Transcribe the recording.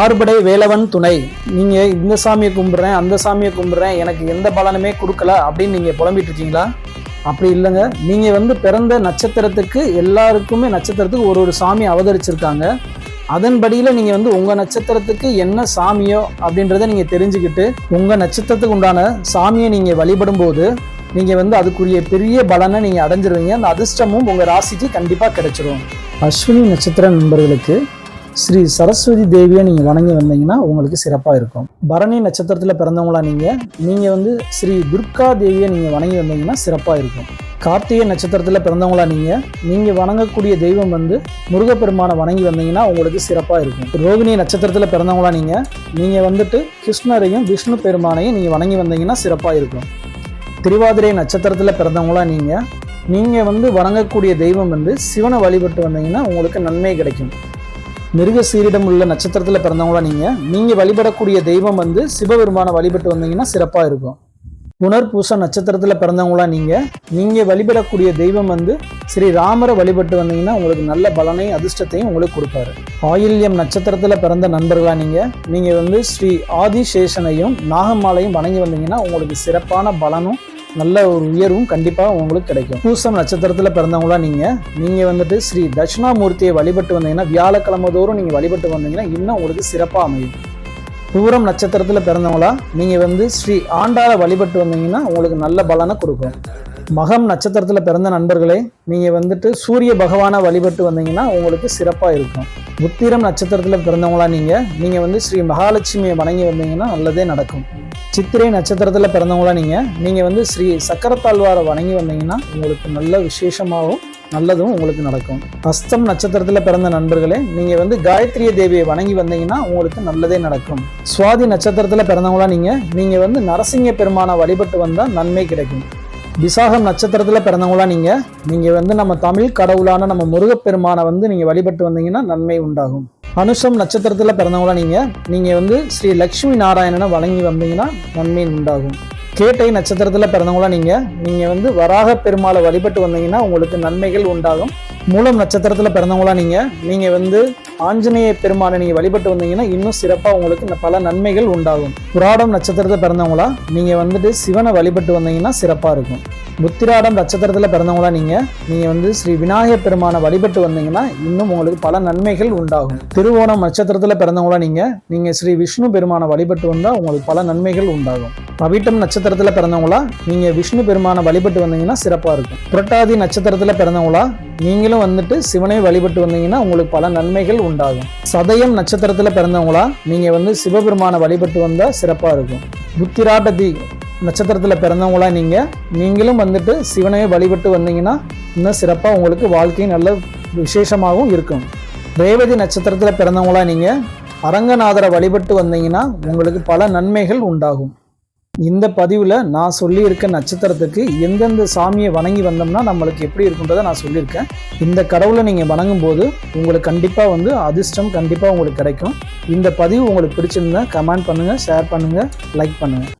ஆறுபடை வேலவன் துணை. நீங்கள் இந்த சாமியை கும்பிட்றேன் அந்த சாமியை கும்பிட்றேன் எனக்கு எந்த பலனுமே கொடுக்கல அப்படின்னு நீங்கள் புலம்பிட்டு இருக்கீங்களா? அப்படி இல்லைங்க. நீங்கள் வந்து பிறந்த நட்சத்திரத்துக்கு எல்லாருக்குமே நட்சத்திரத்துக்கு ஒரு ஒரு சாமி அவதரிச்சிருக்காங்க. அதன்படியில் நீங்கள் வந்து உங்கள் நட்சத்திரத்துக்கு என்ன சாமியோ அப்படின்றத நீங்கள் தெரிஞ்சுக்கிட்டு உங்கள் நட்சத்திரத்துக்கு உண்டான சாமியை நீங்கள் வழிபடும் போது நீங்கள் வந்து அதுக்குரிய பெரிய பலனை நீங்கள் அடைஞ்சிருவீங்க. அந்த அதிர்ஷ்டமும் உங்கள் ராசிக்கு கண்டிப்பாக கிடைச்சிரும். அஸ்வினி நட்சத்திர நண்பர்களுக்கு ஸ்ரீ சரஸ்வதி தேவியை நீங்கள் வணங்கி வந்தீங்கன்னா உங்களுக்கு சிறப்பாக இருக்கும். பரணி நட்சத்திரத்தில் பிறந்தவங்களா நீங்கள் நீங்கள் வந்து ஸ்ரீ துர்கா தேவியை நீங்கள் வணங்கி வந்தீங்கன்னா சிறப்பாக இருக்கும். கார்த்திகை நட்சத்திரத்தில் பிறந்தவங்களா நீங்கள் நீங்கள் வணங்கக்கூடிய தெய்வம் வந்து முருகப்பெருமானை வணங்கி வந்தீங்கன்னா உங்களுக்கு சிறப்பாக இருக்கும். ரோகிணி நட்சத்திரத்தில் பிறந்தவங்களா நீங்கள் நீங்கள் வந்துட்டு கிருஷ்ணரையும் விஷ்ணு பெருமானையும் நீங்கள் வணங்கி வந்தீங்கன்னா சிறப்பாக இருக்கும். திருவாதிரை நட்சத்திரத்தில் பிறந்தவங்களா நீங்கள் நீங்கள் வந்து வணங்கக்கூடிய தெய்வம் வந்து சிவனை வழிபட்டு வந்தீங்கன்னா உங்களுக்கு நன்மை கிடைக்கும். மிருக சீரிடம் உள்ள நட்சத்திரத்தில் பிறந்தவங்களா நீங்கள் நீங்கள் வழிபடக்கூடிய தெய்வம் வந்து சிவபெருமானை வழிபட்டு வந்தீங்கன்னா சிறப்பாக இருக்கும். புனர்பூச நட்சத்திரத்தில் பிறந்தவங்களா நீங்கள் நீங்கள் வழிபடக்கூடிய தெய்வம் வந்து ஸ்ரீ ராமரை வழிபட்டு வந்தீங்கன்னா உங்களுக்கு நல்ல பலனையும் அதிர்ஷ்டத்தையும் உங்களுக்கு கொடுப்பாரு. ஆயில்யம் நட்சத்திரத்தில் பிறந்த நண்பர்களா நீங்கள் நீங்கள் வந்து ஸ்ரீ ஆதிசேஷனையும் நாகம்மாலையும் வணங்கி வந்தீங்கன்னா உங்களுக்கு சிறப்பான பலனும் நல்ல ஒரு உயர்வும் கண்டிப்பாக உங்களுக்கு கிடைக்கும். பூசம் நட்சத்திரத்தில் பிறந்தவங்களா நீங்கள் நீங்கள் வந்துட்டு ஸ்ரீ தட்சிணாமூர்த்தியை வழிபட்டு வந்தீங்கன்னா வியாழக்கிழமை தோறும் நீங்கள் வழிபட்டு வந்தீங்கன்னா இன்னும் உங்களுக்கு சிறப்பாக அமையும். பூரம் நட்சத்திரத்தில் பிறந்தவங்களா நீங்கள் வந்து ஸ்ரீ ஆண்டாளை வழிபட்டு வந்தீங்கன்னா உங்களுக்கு நல்ல பலனை கொடுக்கும். மகம் நட்சத்திரத்தில் பிறந்த நண்பர்களே நீங்கள் வந்துட்டு சூரிய பகவானை வழிபட்டு வந்தீங்கன்னா உங்களுக்கு சிறப்பாக இருக்கும். உத்திரம் நட்சத்திரத்தில் பிறந்தவங்களா நீங்கள் நீங்கள் வந்து ஸ்ரீ மகாலட்சுமியை வணங்கி வந்தீங்கன்னா நல்லதே நடக்கும். சித்திரை நட்சத்திரத்தில் பிறந்தவங்களா நீங்கள் நீங்கள் வந்து ஸ்ரீ சக்கரத்தாழ்வாரை வணங்கி வந்தீங்கன்னா உங்களுக்கு நல்ல விசேஷமாகவும் நல்லதும் உங்களுக்கு நடக்கும். அஸ்தம் நட்சத்திரத்தில் பிறந்த நண்பர்களே நீங்கள் வந்து காயத்ரிய தேவியை வணங்கி வந்தீங்கன்னா உங்களுக்கு நல்லதே நடக்கும். சுவாதி நட்சத்திரத்தில் பிறந்தவங்களா நீங்கள் நீங்கள் வந்து நரசிங்க பெருமானை வழிபட்டு வந்தால் நன்மை கிடைக்கும். விசாகம் நட்சத்திரத்தில் பிறந்தவங்களா நீங்கள் நீங்கள் வந்து நம்ம தமிழ் கடவுளான நம்ம முருகப்பெருமானை வந்து நீங்கள் வழிபட்டு வந்தீங்கன்னா நன்மை உண்டாகும். அனுஷம் நட்சத்திரத்தில் பிறந்தவங்களா நீங்கள் நீங்கள் வந்து ஸ்ரீ லக்ஷ்மி நாராயணனை வழங்கி வந்தீங்கன்னா நன்மை உண்டாகும். கேட்டை நட்சத்திரத்தில் பிறந்தவங்களா நீங்கள் நீங்கள் வந்து வராக பெருமாளை வழிபட்டு வந்தீங்கன்னா உங்களுக்கு நன்மைகள் உண்டாகும். மூலம் நட்சத்திரத்தில் பிறந்தவங்களா நீங்கள் நீங்கள் வந்து ஆஞ்சநேய பெருமானை நீங்கள் வழிபட்டு வந்தீங்கன்னா இன்னும் சிறப்பாக உங்களுக்கு இந்த பல நன்மைகள் உண்டாகும். புராடம் நட்சத்திரத்தை பிறந்தவங்களா? நீங்கள் வந்துட்டு சிவனை வழிபட்டு வந்தீங்கன்னா சிறப்பாக இருக்கும். புத்திராடம் நட்சத்திரத்தில் பிறந்தவங்களா நீங்கள் நீங்கள் வந்து ஸ்ரீ விநாயகர் பெருமானை வழிபட்டு வந்தீங்கன்னா இன்னும் உங்களுக்கு பல நன்மைகள் உண்டாகும். திருவோணம் நட்சத்திரத்தில் பிறந்தவங்களா நீங்கள் நீங்கள் ஸ்ரீ விஷ்ணு பெருமானை வழிபட்டு வந்தால் உங்களுக்கு பல நன்மைகள் உண்டாகும். பவிட்டம் நட்சத்திரத்தில் பிறந்தவங்களா? நீங்கள் விஷ்ணு பெருமானை வழிபட்டு வந்தீங்கன்னா சிறப்பாக இருக்கும். புரட்டாதி நட்சத்திரத்தில் பிறந்தவங்களா? நீங்களும் வந்துட்டு சிவனை வழிபட்டு வந்தீங்கன்னா உங்களுக்கு பல நன்மைகள் உண்டாகும். சதயம் நட்சத்திரத்தில் பிறந்தவங்களா நீங்கள் வந்து சிவபெருமானை வழிபட்டு வந்தால் சிறப்பாக இருக்கும். புத்திராட்டதி நட்சத்திரத்தில் பிறந்தவங்களா நீங்கள் நீங்களும் வந்துட்டு சிவனை வழிபட்டு வந்தீங்கன்னா இன்னும் சிறப்பாக உங்களுக்கு வாழ்க்கை நல்ல விசேஷமாகவும் இருக்கும். ரேவதி நட்சத்திரத்தில் பிறந்தவங்களா நீங்கள் அரங்கநாதரை வழிபட்டு வந்தீங்கன்னா உங்களுக்கு பல நன்மைகள் உண்டாகும். இந்த பதிவில் நான் சொல்லியிருக்க நட்சத்திரத்துக்கு எந்தெந்த சாமியை வணங்கி வந்தோம்னா நம்மளுக்கு எப்படி இருக்குன்றதை நான் சொல்லியிருக்கேன். இந்த கடவுளை நீங்கள் வணங்கும் போது உங்களுக்கு கண்டிப்பாக வந்து அதிர்ஷ்டம் கண்டிப்பாக உங்களுக்கு கிடைக்கும். இந்த பதிவு உங்களுக்கு பிடிச்சிருந்தா கமெண்ட் பண்ணுங்கள் ஷேர் பண்ணுங்கள் லைக் பண்ணுங்கள்